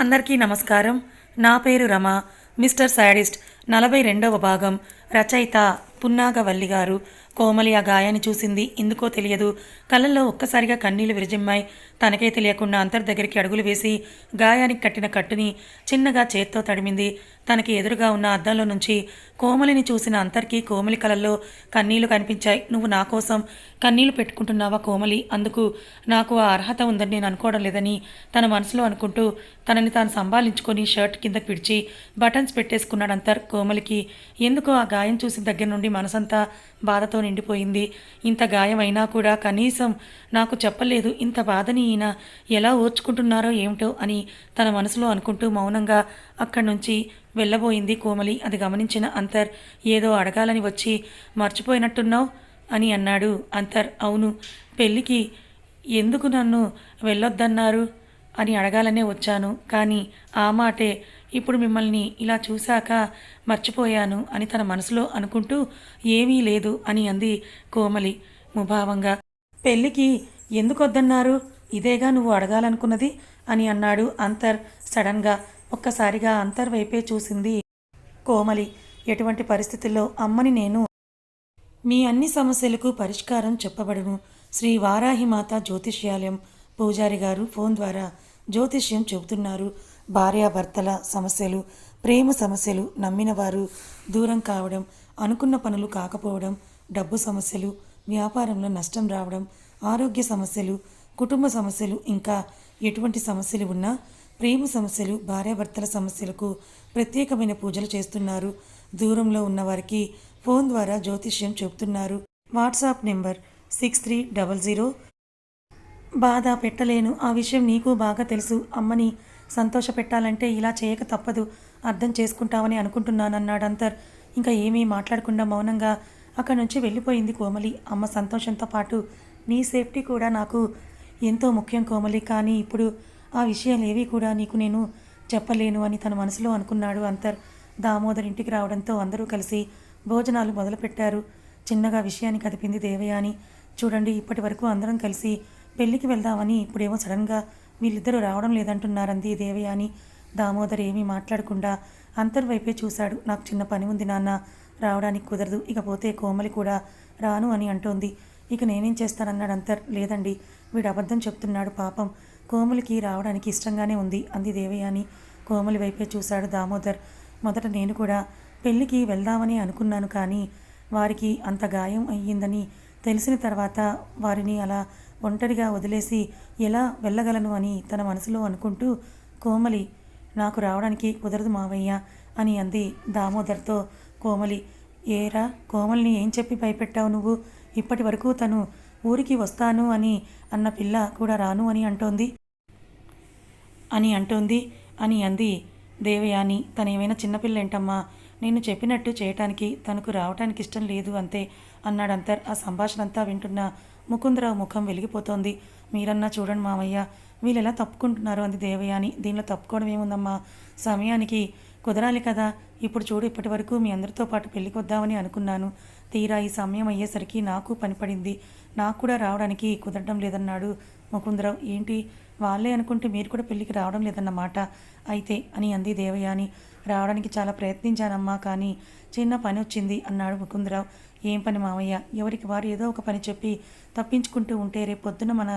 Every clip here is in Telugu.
అందరికీ నమస్కారం. నా పేరు రమ. మిస్టర్ సాడిస్ట్ నలభై రెండవ భాగం. రచయిత పున్నాగవల్లి గారు కోమలి ఆ గాయాన్ని చూసింది. ఎందుకో తెలియదు. కళ్ళల్లో ఒక్కసారిగా కన్నీళ్ళు విరజిమ్మాయి. తనకే తెలియకుండా అంతర్ దగ్గరికి అడుగులు వేసి గాయానికి కట్టిన కట్టుని చిన్నగా చేత్తో తడిమింది. తనకి ఎదురుగా ఉన్న అద్దంలో నుంచి కోమలిని చూసిన అంతర్కి కోమలి కలల్లో కన్నీళ్ళు కనిపించాయి. నువ్వు నా కోసం కన్నీళ్ళు పెట్టుకుంటున్నావా కోమలి? అందుకు నాకు ఆ అర్హత ఉందని నేను అనుకోవడం లేదని తన మనసులో అనుకుంటూ తనని తాను సంభాలించుకొని షర్ట్ కింద పిడిచి బటన్స్ పెట్టేసుకున్నాడు అంతర్. కోమలికి ఎందుకో ఆ గాయం చూసిన దగ్గర నుండి మనసంతా బాధతో నిండిపోయింది. ఇంత గాయం అయినా కూడా కనీసం నాకు చెప్పలేదు. ఇంత బాధని ఈయన ఎలా ఓర్చుకుంటున్నారో ఏమిటో అని తన మనసులో అనుకుంటూ మౌనంగా అక్కడి నుంచి వెళ్ళబోయింది కోమలి. అది గమనించిన అంతర్ ఏదో అడగాలని వచ్చి మర్చిపోయినట్టున్నావు? అని అన్నాడు అంతర్. అవును. పెళ్ళికి ఎందుకు నన్ను వెళ్ళొద్దన్నారు? అని అడగాలనే వచ్చాను. కానీ ఆ మాటే ఇప్పుడు మిమ్మల్ని ఇలా చూశాక మర్చిపోయాను అని తన మనసులో అనుకుంటూ ఏమీ లేదు అని అంది కోమలి ముభావంగా. పెళ్ళికి ఎందుకు వద్దన్నారు ఇదేగా నువ్వు అడగాలనుకున్నది? అని అన్నాడు అంతర్ సడన్గా. ఒక్కసారిగా అంతర్ వైపే చూసింది కోమలి. ఎటువంటి పరిస్థితుల్లో అమ్మని నేను? మీ అన్ని సమస్యలకు పరిష్కారం చెప్పబడును. శ్రీ వారాహిమాత జ్యోతిష్యాలయం పూజారి గారు ఫోన్ ద్వారా జ్యోతిష్యం చెబుతున్నారు. భార్యాభర్తల సమస్యలు ప్రేమ సమస్యలు నమ్మినవారు దూరం కావడం అనుకున్న పనులు కాకపోవడం డబ్బు సమస్యలు వ్యాపారంలో నష్టం రావడం ఆరోగ్య సమస్యలు కుటుంబ సమస్యలు ఇంకా ఎటువంటి సమస్యలు ఉన్నా ప్రేమ సమస్యలు భార్యాభర్తల సమస్యలకు ప్రత్యేకమైన పూజలు చేస్తున్నారు. దూరంలో ఉన్నవారికి ఫోన్ ద్వారా జ్యోతిష్యం చెబుతున్నారు. WhatsApp number six three double zero. బాధ పెట్టలేను. ఆ విషయం నీకు బాగా తెలుసు. అమ్మని సంతోష పెట్టాలంటే ఇలా చేయక తప్పదు. అర్థం చేసుకుంటావని అనుకుంటున్నానన్నాడు అంతర్. ఇంకా ఏమీ మాట్లాడకుండా మౌనంగా అక్కడి నుంచి వెళ్ళిపోయింది కోమలి. అమ్మ సంతోషంతో పాటు నీ సేఫ్టీ కూడా నాకు ఎంతో ముఖ్యం కోమలి కానీ ఇప్పుడు ఆ విషయాలు ఏవి కూడా నీకు నేను చెప్పలేను అని తన మనసులో అనుకున్నాడు అంతర్. దామోదర్ ఇంటికి రావడంతో అందరూ కలిసి భోజనాలు మొదలుపెట్టారు. చిన్నగా విషయాన్ని కదిపింది దేవయాని. చూడండి ఇప్పటి వరకు అందరం కలిసి పెళ్ళికి వెళ్దామని ఇప్పుడేమో సడన్గా వీళ్ళిద్దరూ రావడం లేదంటున్నారంది దేవయాని. దామోదర్ ఏమీ మాట్లాడకుండా అంతర్వైపే చూశాడు. నాకు చిన్న పని ఉంది నాన్న రావడానికి కుదరదు ఇకపోతే కోమలి కూడా రాను అని అంటోంది. ఇక నేనేం చేస్తానన్నాడు అంతర్. లేదండి వీడు అబద్ధం చెప్తున్నాడు పాపం. కోమలికి రావడానికి ఇష్టంగానే ఉంది అంది దేవయాని. కోమలి వైపే చూశాడు దామోదర్. మొదట నేను కూడా పెళ్ళికి వెళ్దామని అనుకున్నాను కానీ వారికి అంత గాయం అయ్యిందని తెలిసిన తర్వాత వారిని అలా ఒంటరిగా వదిలేసి ఎలా వెళ్ళగలను అని తన మనసులో అనుకుంటూ కోమలి నాకు రావడానికి కుదరదు మావయ్య అని అంది దామోదర్తో కోమలి. ఏరా కోమల్ని ఏం చెప్పి భయపెట్టావు నువ్వు? ఇప్పటి వరకు తను ఊరికి వస్తాను అని అన్న పిల్ల కూడా రాను అని అంటోంది. అని అంటోంది. అని అంది. దేవయాని తను ఏమైనా చిన్నపిల్ల ఏంటమ్మా నేను చెప్పినట్టు చేయటానికి తనకు రావటానికి ఇష్టం లేదు అంతే అన్నాడంతర్ ఆ సంభాషణ అంతా వింటున్న ముకుందరావు ముఖం వెలిగిపోతోంది. మీరన్నా చూడండి మామయ్య వీళ్ళు ఎలా తప్పుకుంటున్నారు అంది దేవయాని. దీనిలో తప్పుకోవడం ఏముందమ్మా? సమయానికి కుదరాలి కదా. ఇప్పుడు చూడు ఇప్పటి వరకు మీ అందరితో పాటు పెళ్ళికి వద్దామని అనుకున్నాను. తీరా ఈ సమయం అయ్యేసరికి నాకు పనిపడింది. నాకు కూడా రావడానికి కుదరడం లేదన్నాడు ముకుందరావు. ఏంటి? వాళ్ళే అనుకుంటే మీరు కూడా పెళ్ళికి రావడం లేదన్నమాట. అయితే అని అంది దేవయాని. రావడానికి చాలా ప్రయత్నించానమ్మా కానీ చిన్న పని వచ్చింది అన్నాడు ముకుందరావు. ఏం పని మామయ్య ఎవరికి వారు ఏదో ఒక పని చెప్పి తప్పించుకుంటూ ఉంటే రేపు పొద్దున మన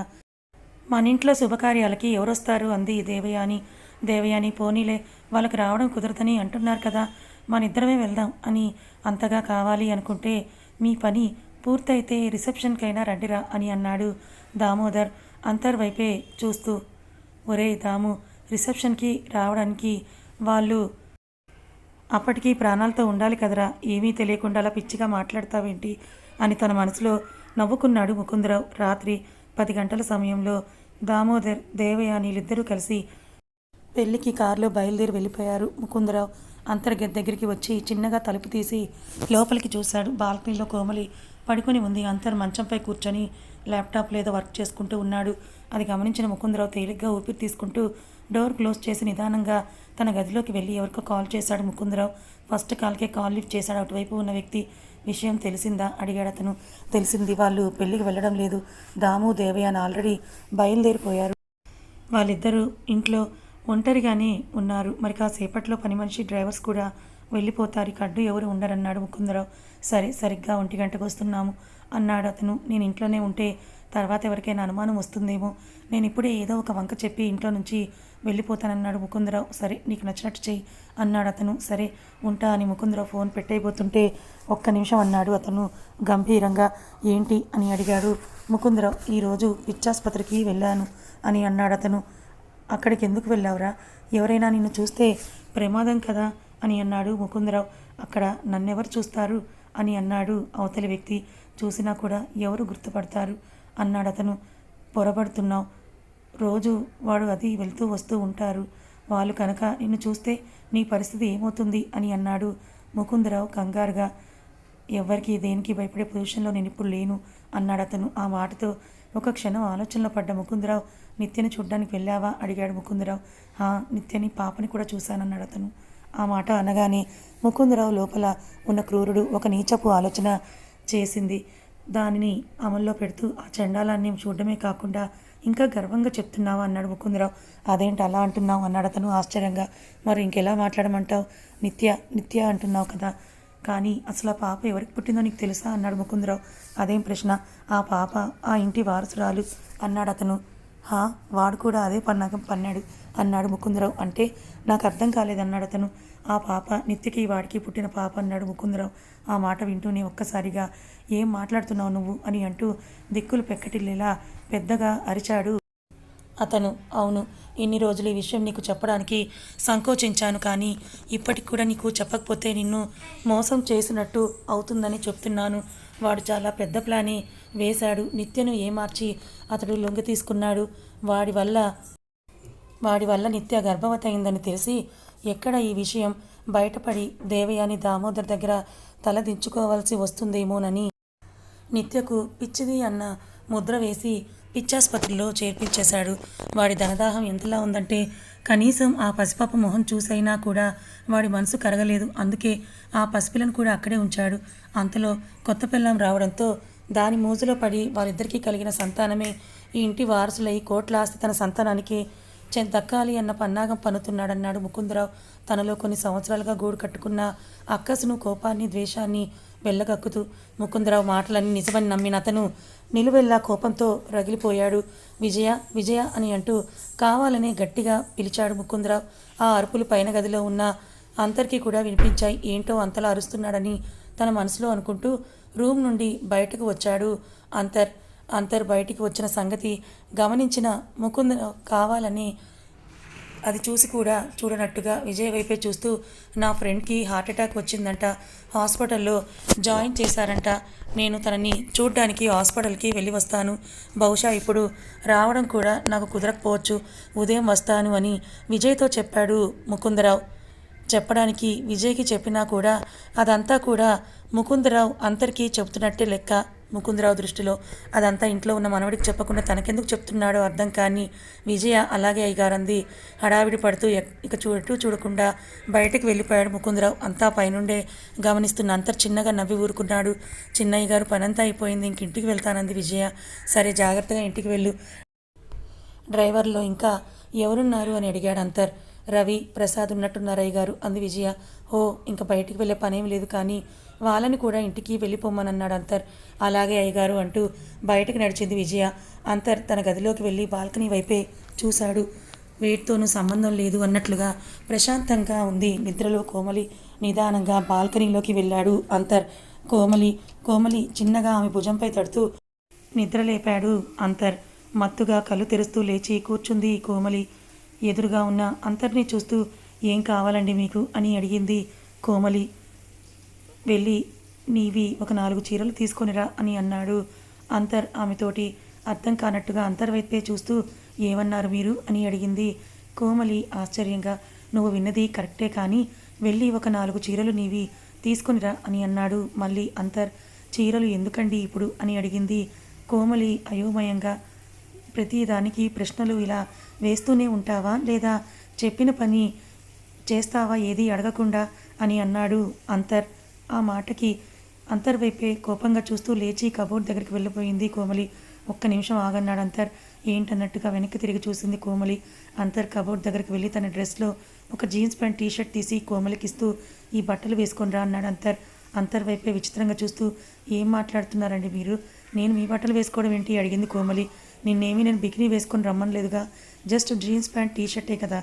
మన ఇంట్లో శుభకార్యాలకి ఎవరొస్తారు? అంది దేవయాని. దేవయాని పోనీలే వాళ్ళకి రావడం కుదరదని అంటున్నారు కదా. మన ఇద్దరమే వెళ్దాం అని అంతగా కావాలి అనుకుంటే మీ పని పూర్తయితే రిసెప్షన్కైనా రండిరా అని అన్నాడు దామోదర్ అంతర్వైపే చూస్తూ. ఒరే దాము రిసెప్షన్కి రావడానికి వాళ్ళు అప్పటికీ ప్రాణాలతో ఉండాలి కదరా ఏమీ తెలియకుండా అలా పిచ్చిగా మాట్లాడతావేంటి అని తన మనసులో నవ్వుకున్నాడు ముకుందరావు. రాత్రి పది గంటల సమయంలో దామోదర్ దేవయానిలిద్దరూ కలిసి పెళ్ళికి కారులో బయలుదేరి వెళ్ళిపోయారు. ముకుందరావు అంతర్గత దగ్గరికి వచ్చి చిన్నగా తలుపు తీసి లోపలికి చూశాడు. బాల్కనీలో కోమలి పడుకొని ఉంది. అంతర్ మంచంపై కూర్చొని ల్యాప్టాప్ లేదా వర్క్ చేసుకుంటూ ఉన్నాడు. అది గమనించిన ముకుందరావు తేలిగ్గా ఊపిరి తీసుకుంటూ డోర్ క్లోజ్ చేసి నిదానంగా తన గదిలోకి వెళ్ళి ఎవరికో కాల్ చేశాడు ముకుందరావు ఫస్ట్ కాల్కే కాల్ లిఫ్ట్ చేశాడు. అటువైపు ఉన్న వ్యక్తి విషయం తెలిసిందా? అడిగాడు అతను. తెలిసింది. వాళ్ళు పెళ్ళికి వెళ్ళడం లేదు. దాము దేవయాని ఆల్రెడీ బయలుదేరిపోయారు. వాళ్ళిద్దరూ ఇంట్లో ఒంటరిగానే ఉన్నారు. మరి కాసేపట్లో పని మనిషి డ్రైవర్స్ కూడా వెళ్ళిపోతారు. కడ్డు ఎవరు ఉండరన్నాడు ముకుందరావు. సరే సరిగ్గా ఒంటి గంటకు వస్తున్నాము అన్నాడు అతను. నేను ఇంట్లోనే ఉంటే తర్వాత ఎవరికైనా అనుమానం వస్తుందేమో. నేను ఇప్పుడే ఏదో ఒక వంక చెప్పి ఇంట్లో నుంచి వెళ్ళిపోతానన్నాడు ముకుందరావు. సరే నీకు నచ్చినట్టు చెయ్యి అన్నాడు అతను. సరే ఉంటా అని ముకుందరావు ఫోన్ పెట్టయిపోతుంటే ఒక్క నిమిషం అన్నాడు అతను గంభీరంగా. ఏంటి అని అడిగాడు ముకుందరావు. ఈరోజు పిచ్చాసుపత్రికి వెళ్ళాను అని అన్నాడు అతను. అక్కడికి ఎందుకు వెళ్ళావురా? ఎవరైనా నిన్ను చూస్తే ప్రమాదం కదా? అని అన్నాడు ముకుందరావు. అక్కడ నన్నెవరు చూస్తారు? అని అన్నాడు అవతలి వ్యక్తి. చూసినా కూడా ఎవరు గుర్తుపడతారు? అన్నాడు అతను. పొరపడుతున్నావు. రోజు వాడు అది వెళ్తూ వస్తూ ఉంటారు. వాళ్ళు కనుక నిన్ను చూస్తే నీ పరిస్థితి ఏమవుతుంది? అని అన్నాడు ముకుందరావు కంగారుగా. ఎవరికి దేనికి భయపడే పొజిషన్లో నేను ఇప్పుడు లేను అన్నాడు అతను ఆ మాటతో. ఒక క్షణం ఆలోచనలో పడ్డ ముకుందరావు నిత్యని చూడ్డానికి వెళ్ళావా? అడిగాడు ముకుందరావు. "హా, నిత్యని పాపని కూడా చూశానన్నాడు అతను. ఆ మాట అనగానే ముకుందరావు లోపల ఉన్న క్రూరుడు ఒక నీచపు ఆలోచన చేసింది. దానిని అమల్లో పెడుతూ ఆ చండాలాన్ని చూడడమే కాకుండా ఇంకా గర్వంగా చెప్తున్నావా? అన్నాడు ముకుందరావు. అదేంటి అలా అంటున్నావు? అన్నాడు అతను ఆశ్చర్యంగా. మరి ఇంకెలా మాట్లాడమంటావు? నిత్య నిత్య అంటున్నావు కదా కానీ అసలు ఆ పాప ఎవరికి పుట్టిందో నీకు తెలుసా? అన్నాడు ముకుందరావు. అదేం ప్రశ్న? ఆ పాప ఆ ఇంటి వారసురాలు అన్నాడు అతను. హా వాడు కూడా అదే పన్నాగం పన్నాడు అన్నాడు ముకుందరావు. అంటే నాకు అర్థం కాలేదన్నాడు అతను. ఆ పాప నిత్యకి వాడికి పుట్టిన పాప అన్నాడు ముకుందరావు. ఆ మాట వింటూనే ఒక్కసారిగా ఏం మాట్లాడుతున్నావు నువ్వు? అని అంటూ దిక్కులు పెక్కటిల్లేలా పెద్దగా అరిచాడు అతను అవును ఇన్ని రోజులు ఈ విషయం నీకు చెప్పడానికి సంకోచించాను కానీ ఇప్పటికి కూడా నీకు చెప్పకపోతే నిన్ను మోసం చేసినట్టు అవుతుందని చెప్తున్నాను. వాడు చాలా పెద్ద ప్లానే వేశాడు. నిత్యను ఏమార్చి అతడు లొంగ తీసుకున్నాడు. వాడి వల్ల వాడి వల్ల నిత్య గర్భవతి అయిందని తెలిసి ఎక్కడ ఈ విషయం? బయటపడి దేవయాని దామోదర్ దగ్గర తలదించుకోవాల్సి వస్తుందేమోనని నిత్యకు పిచ్చిది అన్న ముద్ర వేసి పిచ్చాసుపత్రిలో చేర్పించేశాడు. వాడి ధనదాహం ఎంతలా ఉందంటే కనీసం ఆ పసిపాప మొహం చూసైనా కూడా వాడి మనసు కరగలేదు. అందుకే ఆ పసిపిల్లను కూడా అక్కడే ఉంచాడు. అంతలో కొత్త పిల్లం రావడంతో దాని మోజులో పడి వారిద్దరికీ కలిగిన సంతానమే ఈ ఇంటి వారసులై కోట్ల ఆస్తి తన సంతానానికి చె- దక్కాలి అన్న పన్నాగం పన్నుతున్నాడన్నాడు ముకుందరావు. తనలో కొన్ని సంవత్సరాలుగా గూడు కట్టుకున్న అక్కసును కోపాన్ని ద్వేషాన్ని వెళ్ళగక్కుతూ ముకుందరావు మాటలన్నీ నిజమని నమ్మిన అతను నిలువెల్లా కోపంతో రగిలిపోయాడు. విజయ విజయ అని అంటూ కావాలని గట్టిగా పిలిచాడు ముకుందరావు. ఆ అరుపులు పైన గదిలో ఉన్న అందరికీ కూడా వినిపించాయి. ఏంటో అంతలా అరుస్తున్నాడని తన మనసులో అనుకుంటూ రూమ్ నుండి బయటకు వచ్చాడు అంతర్. అంతర్ బయటికి వచ్చిన సంగతి గమనించిన ముకుందరావు కావాలని అది చూసి కూడా చూడనట్టుగా విజయ్ వైపే చూస్తూ నా ఫ్రెండ్కి హార్ట్ అటాక్ వచ్చిందంట. హాస్పిటల్లో జాయిన్ చేశారంట. నేను తనని చూడ్డానికి హాస్పిటల్కి వెళ్ళి వస్తాను. బహుశా ఇప్పుడు రావడం కూడా నాకు కుదరకపోవచ్చు. ఉదయం వస్తాను అని విజయ్తో చెప్పాడు ముకుందరావు. చెప్పడానికి విజయ్కి చెప్పినా కూడా అదంతా కూడా ముకుందరావు అందరికీ చెబుతున్నట్టే లెక్క. ముకుందరావు దృష్టిలో అదంతా ఇంట్లో ఉన్న మనవడికి చెప్పకుండా తనకెందుకు చెప్తున్నాడో అర్థం కానీ విజయ అలాగే అయ్యగారంది హడావిడి పడుతూ ఇక చూడటూ చూడకుండా బయటకు వెళ్ళిపోయాడు ముకుందరావు. అంతా పైనుండే గమనిస్తున్న అంతర్ చిన్నగా నవ్వి ఊరుకున్నాడు. చిన్నయ్య గారు పనంతా అయిపోయింది ఇంక ఇంటికి వెళ్తానంది విజయ. సరే జాగ్రత్తగా ఇంటికి వెళ్ళు. డ్రైవర్లో ఇంకా ఎవరున్నారు? అని అడిగాడు అంతర్. రవి ప్రసాద్ ఉన్నట్టున్నారయ్య గారు అంది విజయ. ఓ ఇంకా బయటికి వెళ్ళే పనేం లేదు కానీ వాళ్ళని కూడా ఇంటికి వెళ్ళిపోమ్మనన్నాడు అంతర్. అలాగే అయ్యగారు అంటూ బయటకు నడిచింది విజయ. అంతర్ తన గదిలోకి వెళ్ళి బాల్కనీ వైపే చూశాడు. వేటితోనూ సంబంధం లేదు అన్నట్లుగా ప్రశాంతంగా ఉంది. నిద్రలో కోమలి నిదానంగా బాల్కనీలోకి వెళ్ళాడు అంతర్. కోమలి కోమలి చిన్నగా ఆమె భుజంపై తడుతూ నిద్రలేపాడు అంతర్. మత్తుగా కళ్ళు తెరుస్తూ లేచి కూర్చుంది కోమలి. ఎదురుగా ఉన్న అంతర్ని చూస్తూ ఏం కావాలండి మీకు? అని అడిగింది కోమలి. వెళ్ళి నీవి ఒక నాలుగు చీరలు తీసుకొనిరా అని అన్నాడు అంతర్ ఆమెతోటి. అర్థం కానట్టుగా అంతర్వైతే చూస్తూ ఏమన్నారు మీరు? అని అడిగింది కోమలి ఆశ్చర్యంగా. నువ్వు విన్నది కరెక్టే కానీ వెళ్ళి ఒక నాలుగు చీరలు నీవి తీసుకొనిరా అని అన్నాడు మళ్ళీ అంతర్. చీరలు ఎందుకండి ఇప్పుడు? అని అడిగింది కోమలి అయోమయంగా. ప్రతిదానికి ప్రశ్నలు ఇలా వేస్తూనే ఉంటావా? లేదా చెప్పిన పని చేస్తావా? ఏది అడగకుండా అని అన్నాడు అంతర్. ఆ మాటకి అంతర్ వైపే కోపంగా చూస్తూ లేచి కబోర్డ్ దగ్గరికి వెళ్ళిపోయింది కోమలి. ఒక్క నిమిషం ఆగన్నాడు అంతర్. ఏంటన్నట్టుగా వెనక్కి తిరిగి చూసింది కోమలి. అంతర్ కబోర్డ్ దగ్గరికి వెళ్ళి తన డ్రెస్లో ఒక జీన్స్ ప్యాంట్ టీ షర్ట్ తీసి కోమలికి ఇస్తూ ఈ బట్టలు వేసుకొని రా అన్నాడు అంతర్. అంతర్ వైపే విచిత్రంగా చూస్తూ ఏం మాట్లాడుతున్నారండి మీరు? నేను మీ బట్టలు వేసుకోవడం ఏంటి? అడిగింది కోమలి. నిన్నేమీ నేను బికినీ వేసుకొని రమ్మనలేదుగా. జస్ట్ జీన్స్ ప్యాంట్ టీ షర్టే కదా.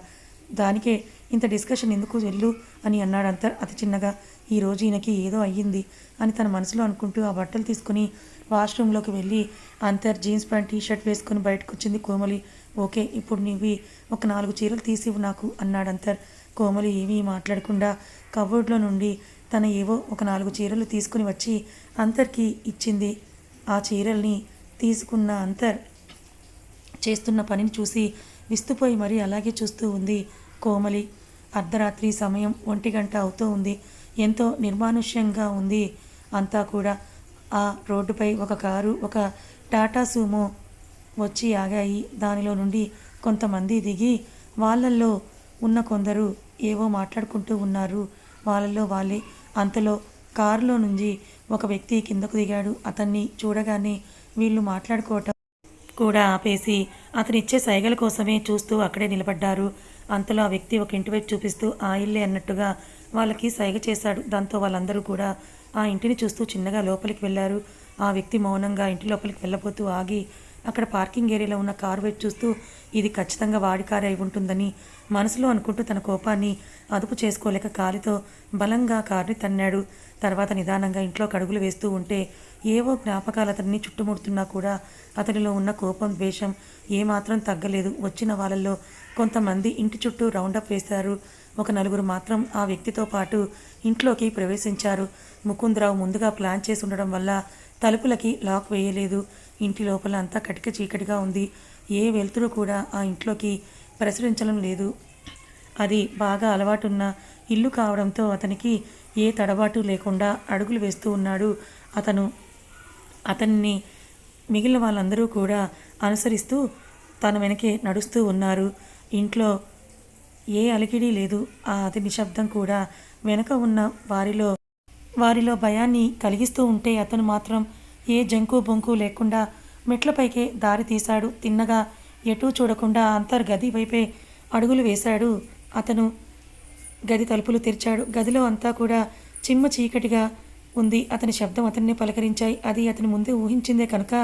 దానికే ఇంత డిస్కషన్ ఎందుకు వెళ్ళు అని అన్నాడు అంతర్ అతి చిన్నగా. ఈ రోజు ఈయనకి ఏదో అయ్యింది అని తన మనసులో అనుకుంటూ ఆ బట్టలు తీసుకుని వాష్రూమ్లోకి వెళ్ళి అంతర్ జీన్స్ ప్యాంట్ టీ షర్ట్ వేసుకుని బయటకు వచ్చింది కోమలి. ఓకే ఇప్పుడు నీవి ఒక నాలుగు చీరలు తీసివు నాకు అన్నాడు అంతర్. కోమలి ఏమీ మాట్లాడకుండా కబోర్డ్లో నుండి తన ఏవో ఒక నాలుగు చీరలు తీసుకుని వచ్చి అంతర్కి ఇచ్చింది. ఆ చీరల్ని తీసుకున్న అంతర్ చేస్తున్న పనిని చూసి విస్తుపోయి మరీ అలాగే చూస్తూ ఉంది కోమలి. అర్ధరాత్రి సమయం ఒంటి గంట అవుతూ ఉంది. ఎంతో నిర్మానుష్యంగా ఉంది అంతా కూడా. ఆ రోడ్డుపై ఒక కారు ఒక టాటా సూమో వచ్చి ఆగాయి. దానిలో నుండి కొంతమంది దిగి వాళ్ళల్లో ఉన్న కొందరు ఏవో మాట్లాడుకుంటూ ఉన్నారు. వాళ్ళల్లో వాళ్ళే. అంతలో కారులో నుంచి ఒక వ్యక్తి కిందకు దిగాడు. అతన్ని చూడగానే వీళ్ళు మాట్లాడుకోవటం కూడా ఆపేసి అతనిచ్చే సైగల కోసమే చూస్తూ అక్కడే నిలబడ్డారు. అంతలో ఆ వ్యక్తి ఒక ఇంటి వైపు చూపిస్తూ ఆ ఇల్లే అన్నట్టుగా వాళ్ళకి సైగ చేశాడు. దాంతో వాళ్ళందరూ కూడా ఆ ఇంటిని చూస్తూ చిన్నగా లోపలికి వెళ్ళారు. ఆ వ్యక్తి మౌనంగా ఇంటి లోపలికి వెళ్ళబోతూ ఆగి అక్కడ పార్కింగ్ ఏరియాలో ఉన్న కారు వైపు చూస్తూ ఇది ఖచ్చితంగా వాడి కారు అయి ఉంటుందని మనసులో అనుకుంటూ తన కోపాన్ని అదుపు చేసుకోలేక కాలితో బలంగా కారుని తన్నాడు. తర్వాత నిదానంగా ఇంట్లో కడుగులు వేస్తూ ఉంటే ఏవో జ్ఞాపకాలు అతన్ని చుట్టుముడుతున్నా కూడా అతనిలో ఉన్న కోపం ద్వేషం ఏమాత్రం తగ్గలేదు. వచ్చిన వాళ్ళల్లో కొంతమంది ఇంటి చుట్టూ రౌండప్ వేశారు ఒక నలుగురు మాత్రం ఆ వ్యక్తితో పాటు ఇంట్లోకి ప్రవేశించారు. ముకుందరావు ముందుగా ప్లాన్ చేసి ఉండడం వల్ల తలుపులకి లాక్ వేయలేదు. ఇంటి లోపల అంతా కటిక చీకటిగా ఉంది. ఏ వెలుతురు కూడా ఆ ఇంట్లోకి ప్రసరించడం లేదు. అది బాగా అలవాటున్న ఇల్లు కావడంతో అతనికి ఏ తడబాటు లేకుండా అడుగులు వేస్తూ ఉన్నాడు. అతను అతన్ని మిగిలిన వాళ్ళందరూ కూడా అనుసరిస్తూ తన వెనకే నడుస్తూ ఉన్నారు. ఇంట్లో ఏ అలికిడి లేదు. ఆ అతి నిశ్శబ్దం కూడా వెనక ఉన్న వారిలో వారిలో భయాన్ని కలిగిస్తూ ఉంటే అతను మాత్రం ఏ జంకు బొంకు లేకుండా మెట్లపైకే దారి తీశాడు. తిన్నగా ఎటూ చూడకుండా అంతర్గది వైపే అడుగులు వేశాడు. అతను గది తలుపులు తెరిచాడు. గదిలో అంతా కూడా చిమ్మ చీకటిగా ఉంది. అతని శబ్దం అతన్ని పలకరించాయి. అది అతని ముందే ఊహించిందే కనుక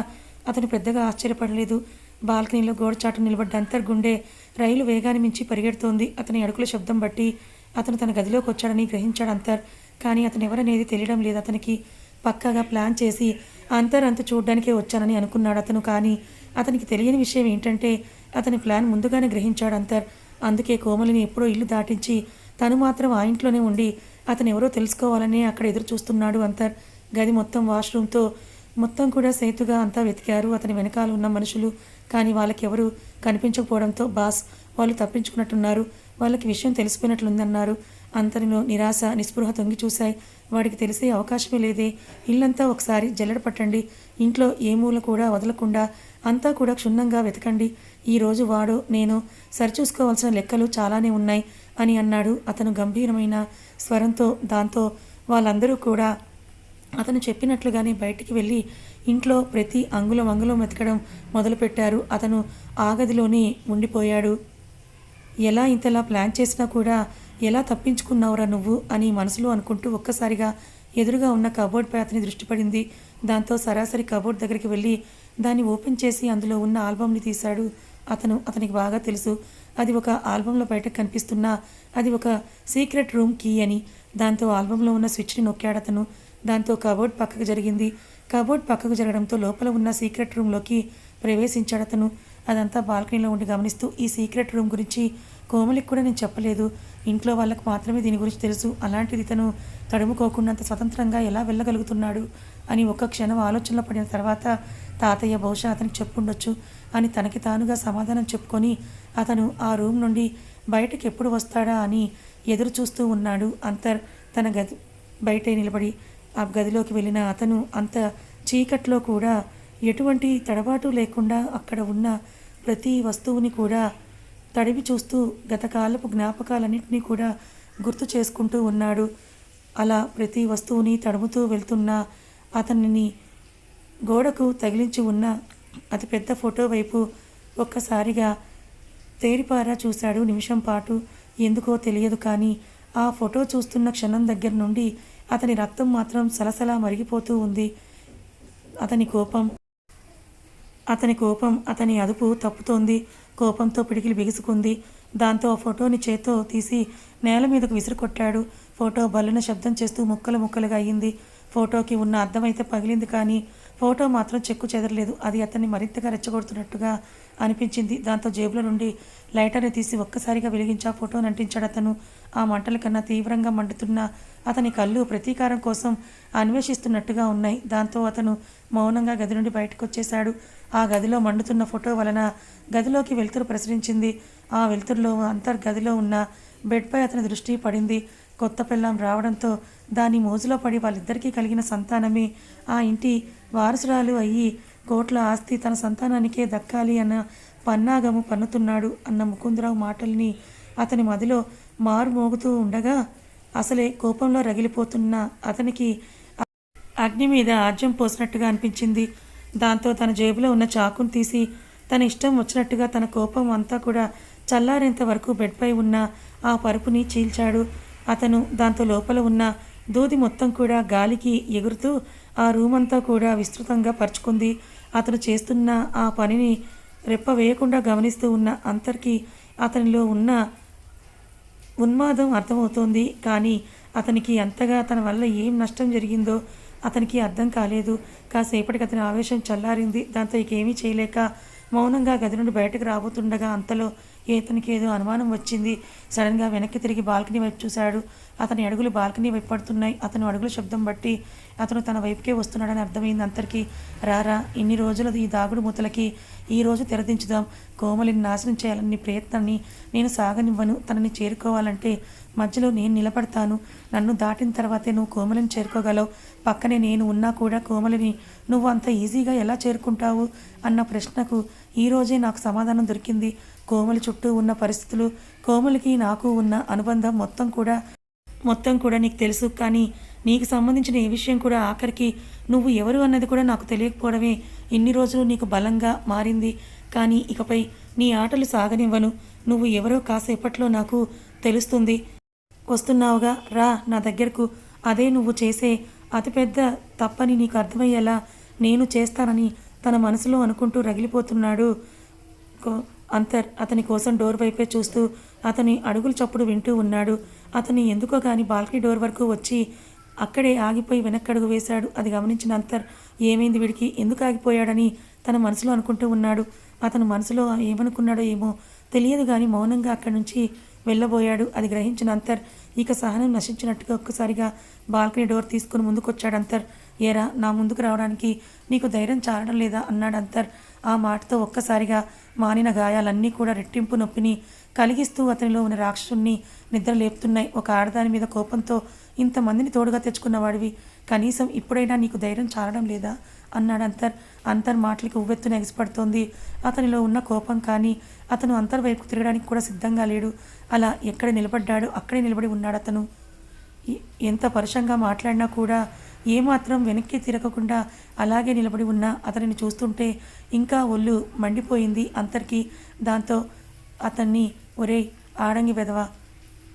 అతను పెద్దగా ఆశ్చర్యపడలేదు. బాల్కనీలో గోడచాటు నిలబడ్డ అంతర్గుండె రైలు వేగాన్ని మించి పరిగెడుతోంది. అతని అడుగుల శబ్దం బట్టి అతను తన గదిలోకి వచ్చాడని గ్రహించాడు అంతర్. కానీ అతను ఎవరనేది తెలియడం లేదు. అతనికి పక్కాగా ప్లాన్ చేసి అంతర్ అంత చూడ్డానికే వచ్చానని అనుకున్నాడు అతను. కానీ అతనికి తెలియని విషయం ఏంటంటే అతని ప్లాన్ ముందుగానే గ్రహించాడు అంతర్. అందుకే కోమలిని ఎప్పుడో ఇల్లు దాటించి తను మాత్రం ఆ ఇంట్లోనే ఉండి అతను ఎవరో తెలుసుకోవాలని అక్కడ ఎదురు చూస్తున్నాడు. అంతర్ గది మొత్తం వాష్రూమ్తో మొత్తం కూడా సేతుగా అంతా వెతికారు. అతని వెనకాల ఉన్న మనుషులు కానీ వాళ్ళకెవరు కనిపించకపోవడంతో బాస్ వాళ్ళు తప్పించుకున్నట్టున్నారు. వాళ్ళకి విషయం తెలిసిపోయినట్లుందన్నారు. అంతరిలో నిరాశ నిస్పృహ తొంగి చూశాయి. వాడికి తెలిసే అవకాశమే లేదే. ఇల్లంతా ఒకసారి జల్లెడ పట్టండి. ఇంట్లో ఏ మూల కూడా వదలకుండా అంతా కూడా క్షుణ్ణంగా వెతకండి. ఈరోజు వాడు నేను సరిచూసుకోవాల్సిన లెక్కలు చాలానే ఉన్నాయి. అని అన్నాడు. అతను గంభీరమైన స్వరంతో దాంతో వాళ్ళందరూ కూడా అతను చెప్పినట్లుగానే బయటికి వెళ్ళి ఇంట్లో ప్రతి అంగుళం అంగుళం వెతకడం మొదలుపెట్టారు. అతను ఆగదిలోనే ఉండిపోయాడు. ఎలా ఇంతలా ప్లాన్ చేసినా కూడా ఎలా తప్పించుకున్నావురా నువ్వు అని మనసులో అనుకుంటూ ఒక్కసారిగా ఎదురుగా ఉన్న కబోర్డ్పై అతని దృష్టి పడింది. దాంతో సరాసరి కబోర్డ్ దగ్గరికి వెళ్ళి దాన్ని ఓపెన్ చేసి అందులో ఉన్న ఆల్బమ్ని తీశాడు. అతను అతనికి బాగా తెలుసు. అది ఒక ఆల్బంలో బయటకు కనిపిస్తున్న అది ఒక సీక్రెట్ రూమ్ కీ అని. దాంతో ఆల్బంలో ఉన్న స్విచ్ని నొక్కాడతను అతను. దాంతో కబోర్డ్ పక్కకు జరిగింది. కబోర్డ్ పక్కకు జరగడంతో లోపల ఉన్న సీక్రెట్ రూమ్లోకి ప్రవేశించాడు అతను. అదంతా బాల్కనీలో ఉండి గమనిస్తూ ఈ సీక్రెట్ రూమ్ గురించి కోమలికి కూడా నేను చెప్పలేదు. ఇంట్లో వాళ్ళకు మాత్రమే దీని గురించి తెలుసు. అలాంటిది తను తడుముకోకుండా అంత స్వతంత్రంగా ఎలా వెళ్ళగలుగుతున్నాడు అని ఒక్క క్షణం ఆలోచనలో పడిన తర్వాత తాతయ్య బహుశా అతనికి చెప్పుండొచ్చు అని తనకి తానుగా సమాధానం చెప్పుకొని అతను ఆ రూమ్ నుండి బయటకు ఎప్పుడు వస్తాడా అని ఎదురు చూస్తూ ఉన్నాడు అంతర్. తన గది బయటే నిలబడి ఆ గదిలోకి వెళ్ళిన అతను అంత చీకట్లో కూడా ఎటువంటి తడబాటు లేకుండా అక్కడ ఉన్న ప్రతి వస్తువుని కూడా తడివి చూస్తూ గతకాలపు జ్ఞాపకాలన్నింటినీ కూడా గుర్తు చేసుకుంటూ ఉన్నాడు. అలా ప్రతి వస్తువుని తడుముతూ వెళ్తున్న అతనిని గోడకు తగిలించి ఉన్న అతి పెద్ద ఫోటో వైపు ఒక్కసారిగా తేరిపారా చూశాడు. నిమిషం పాటు ఎందుకో తెలియదు కానీ ఆ ఫోటో చూస్తున్న క్షణం దగ్గర నుండి అతని రక్తం మాత్రం సలసలా మరిగిపోతూ ఉంది. అతని కోపం అతని కోపం అతని అదుపు తప్పుతోంది. కోపంతో పిడికిలి బిగుసుకుంది. దాంతో ఆ ఫోటోని చేత్తో తీసి నేల మీదకు విసిరికొట్టాడు. ఫోటో బల్లున శబ్దం చేస్తూ ముక్కలు ముక్కలుగా అయ్యింది ఫోటోకి ఉన్న అర్థమైతే పగిలింది కానీ ఫోటో మాత్రం చెక్కు చెదరలేదు. అది అతన్ని మరింతగా రెచ్చగొడుతున్నట్టుగా అనిపించింది. దాంతో జేబులో నుండి లైటర్ని తీసి ఒక్కసారిగా వెలిగించి ఆ నటించాడు అంటించాడు అతను. ఆ మంటల కన్నా తీవ్రంగా మండుతున్న అతని కళ్ళు ప్రతీకారం కోసం అన్వేషిస్తున్నట్టుగా ఉన్నాయి. దాంతో అతను మౌనంగా గది నుండి బయటకు వచ్చేశాడు ఆ గదిలో మండుతున్న ఫోటో వలన గదిలోకి వెలుతురు ప్రసరించింది. ఆ వెలుతురులో అంతర్ గదిలో ఉన్న బెడ్పై అతని దృష్టి పడింది. కొత్త పిల్లం రావడంతో దాని మోజులో పడి వాళ్ళిద్దరికీ కలిగిన సంతానమే ఆ ఇంటి వారసురాలు అయ్యి కోట్ల ఆస్తి తన సంతానానికే దక్కాలి అన్న పన్నాగము పన్నుతున్నాడు అన్న ముకుందరావు మాటల్ని అతని మదిలో మారు మోగుతూ ఉండగా అసలే కోపంలో రగిలిపోతున్న అతనికి అగ్ని మీద ఆజ్యం పోసినట్టుగా అనిపించింది. దాంతో తన జేబులో ఉన్న చాకును తీసి తన ఇష్టం వచ్చినట్టుగా తన కోపం అంతా కూడా చల్లారేంత వరకు బెడ్పై ఉన్న ఆ పరుపుని చీల్చాడు. అతను దాంతో లోపల ఉన్న దూది మొత్తం కూడా గాలికి ఎగురుతూ ఆ రూమ్ అంతా కూడా విస్తృతంగా పరుచుకుంది. అతను చేస్తున్న ఆ పనిని రెప్ప వేయకుండా గమనిస్తూ ఉన్న అంతర్కి అతనిలో ఉన్న ఉన్మాదం అర్థమవుతోంది. కానీ అతనికి అంతగా తన వల్ల ఏం నష్టం జరిగిందో అతనికి అర్థం కాలేదు. కాసేపటికి అతని ఆవేశం చల్లారింది. దాంతో ఇకేమీ చేయలేక మౌనంగా గది నుండి బయటకు రాబోతుండగా అంతలో ఇతనికి ఏదో అనుమానం వచ్చింది. సడన్గా వెనక్కి తిరిగి బాల్కనీ వైపు చూశాడు. అతని అడుగులు బాల్కనీ వైపు పడుతున్నాయి. అతను అడుగుల శబ్దం బట్టి అతను తన వైపుకే వస్తున్నాడని అర్థమైంది అందరికీ రారా ఇన్ని రోజులు ఈ దాగుడు మూతలకి ఈ రోజు తెరదించుదాం. కోమలిని నాశనం చేయాలని ప్రయత్నాన్ని నేను సాగనివ్వను. తనని చేరుకోవాలంటే మధ్యలో నేను నిలబడతాను. నన్ను దాటిన తర్వాతే నువ్వు కోమలిని చేరుకోగలవు. పక్కనే నేను ఉన్నా కూడా కోమలిని నువ్వు అంత ఈజీగా ఎలా చేరుకుంటావు? అన్న ప్రశ్నకు ఈ రోజే నాకు సమాధానం దొరికింది. కోమలి చుట్టూ ఉన్న పరిస్థితులు కోమలికి నాకు ఉన్న అనుబంధం మొత్తం కూడా మొత్తం కూడా నీకు తెలుసు. కానీ నీకు సంబంధించిన ఏ విషయం కూడా ఆఖరికి నువ్వు ఎవరు అన్నది కూడా నాకు తెలియకపోవడమే ఇన్ని రోజులు నీకు బలంగా మారింది. కానీ ఇకపై నీ ఆటలు సాగనివ్వను. నువ్వు ఎవరో కాసేపట్లో నాకు తెలుస్తుంది. వస్తున్నావుగా రా నా దగ్గరకు. అదే నువ్వు చేసే అతిపెద్ద తప్పని నీకు అర్థమయ్యేలా నేను చేస్తానని తన మనసులో అనుకుంటూ రగిలిపోతున్నాడు. కో- అంతర్ అతని కోసం డోర్ వైపే చూస్తూ అతని అడుగుల చప్పుడు వింటూ ఉన్నాడు. అతని ఎందుకో కానీ బాల్కనీ డోర్ వరకు వచ్చి అక్కడే ఆగిపోయి వెనక్కడుగు వేశాడు. అది గమనించిన అంతర్ ఏమైంది వీడికి? ఎందుకు ఆగిపోయాడని తన మనసులో అనుకుంటూ ఉన్నాడు. అతను మనసులో ఏమనుకున్నాడో ఏమో తెలియదు కానీ మౌనంగా అక్కడి నుంచి వెళ్ళబోయాడు. అది గ్రహించిన అంతర్ ఇక సహనం నశించినట్టుగా ఒక్కసారిగా బాల్కనీ డోర్ తీసుకుని ముందుకొచ్చాడు అంతర్. ఏరా నా ముందుకు రావడానికి నీకు ధైర్యం చాలడం లేదా? అన్నాడు అంతర్. ఆ మాటతో ఒక్కసారిగా మానిన గాయాలన్నీ కూడా రెట్టింపు నొప్పిని కలిగిస్తూ అతనిలో ఉన్న రాక్షసుణ్ణి నిద్ర లేపుతున్నాయి. ఒక ఆడదాని మీద కోపంతో ఇంతమందిని తోడుగా తెచ్చుకున్నవాడివి. కనీసం ఇప్పుడైనా నీకు ధైర్యం చాలడం లేదా? అన్నాడు అంతర్. అంతర్ మాటలకి ఉవ్వెత్తున ఎగసిపడుతోంది అతనిలో ఉన్న కోపం కానీ అతను అంతర్ వైపుకు తిరగడానికి కూడా సిద్ధంగా లేడు. అలా ఎక్కడ నిలబడ్డాడో అక్కడే నిలబడి ఉన్నాడు అతను. ఎంత పరుషంగా మాట్లాడినా కూడా ఏమాత్రం వెనక్కి తిరగకుండా అలాగే నిలబడి ఉన్న అతనిని చూస్తుంటే ఇంకా ఒళ్ళు మండిపోయింది అంతర్కి. దాంతో అతన్ని ఒరే ఆడంగి వెదవా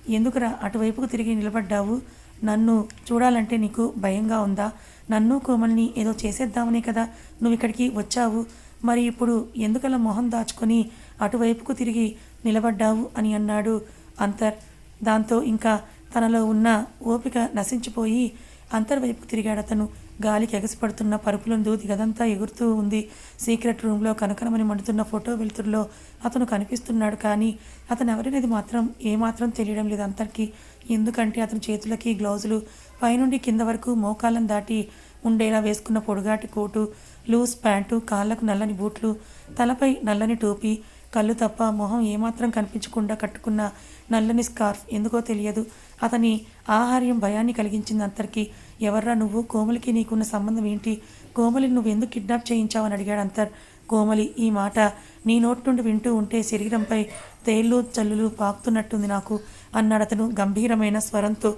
ఎందుకురా అటువైపుకు తిరిగి నిలబడ్డావు? నన్ను చూడాలంటే నీకు భయంగా ఉందా? నన్ను కోమల్ని ఏదో చేసేద్దామనే కదా నువ్వు ఇక్కడికి వచ్చావు. మరి ఇప్పుడు ఎందుకలా మొహం దాచుకొని అటువైపుకు తిరిగి నిలబడ్డావు అని అన్నాడు అంతర్. దాంతో ఇంకా తనలో ఉన్న ఓపిక నశించిపోయి అంతర్వైపు తిరిగాడు అతను. గాలికి ఎగసిపడుతున్న పరుపులను దూది గదంతా ఎగురుతూ ఉంది. సీక్రెట్ రూమ్లో కనకనమని మండుతున్న ఫోటో వెలుతురులో అతను కనిపిస్తున్నాడు కానీ అతను ఎవరినది మాత్రం ఏమాత్రం తెలియడం లేదు అంతర్కి. ఎందుకంటే అతని చేతులకి గ్లౌజులు పైనుండి కింద వరకు మోకాళ్ళను దాటి ఉండేలా వేసుకున్న పొడుగాటి కోటు లూజ్ ప్యాంటు కాళ్ళకు నల్లని బూట్లు తలపై నల్లని టోపీ కళ్ళు తప్ప మొహం ఏమాత్రం కనిపించకుండా కట్టుకున్న నల్లని స్కార్ఫ్. ఎందుకో తెలియదు అతని ఆహార్యం భయాన్ని కలిగించింది అంతర్కి. ఎవర్రా నువ్వు? కోమలికి నీకున్న సంబంధం ఏంటి? కోమలి నువ్వు ఎందుకు కిడ్నాప్ చేయించావని అడిగాడు అంతర్. కోమలి ఈ మాట నీ నోటి నుండి వింటూ ఉంటే శరీరంపై తేళ్ళు చల్లులు పాకుతున్నట్టుంది నాకు. అన్నాడు అతను గంభీరమైన స్వరంతో.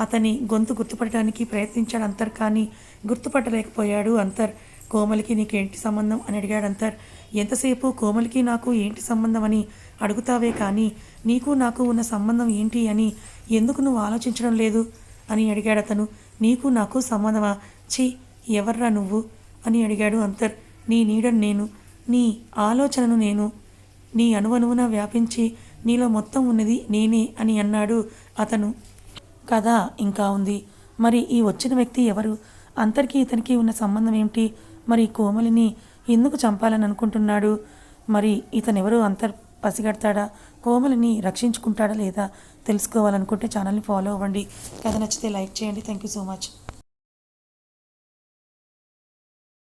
అతని గొంతు గుర్తుపట్టడానికి ప్రయత్నించాడు అంతర్ కానీ గుర్తుపట్టలేకపోయాడు అంతర్. కోమలికి నీకేంటి సంబంధం అని అడిగాడు అంతర్. ఎంతసేపు కోమలికి నాకు ఏంటి సంబంధం అని అడుగుతావే కానీ నీకు నాకు ఉన్న సంబంధం ఏంటి అని ఎందుకు నువ్వు ఆలోచించడం లేదు అని అడిగాడు అతను. నీకు నాకు సంబంధమా? ఛీ ఎవర్రా నువ్వు? అని అడిగాడు అంతర్. నీ నీడను నేను నీ ఆలోచనను నేను నీ అణువణువున వ్యాపించి నీలో మొత్తం ఉన్నది నేనే అని అన్నాడు అతను. కథ ఇంకా ఉంది. మరి ఈ వచ్చిన వ్యక్తి ఎవరు? అంతరికి ఇతనికి ఉన్న సంబంధం ఏమిటి? మరి కోమలిని ఎందుకు చంపాలని అనుకుంటున్నాడు? మరి ఇతనెవరు? అంతర్ పసిగడతాడా? కోమలిని రక్షించుకుంటాడా లేదా? తెలుసుకోవాలనుకుంటే ఛానల్ని ఫాలో అవ్వండి. కథ నచ్చితే లైక్ చేయండి. Thank you so much.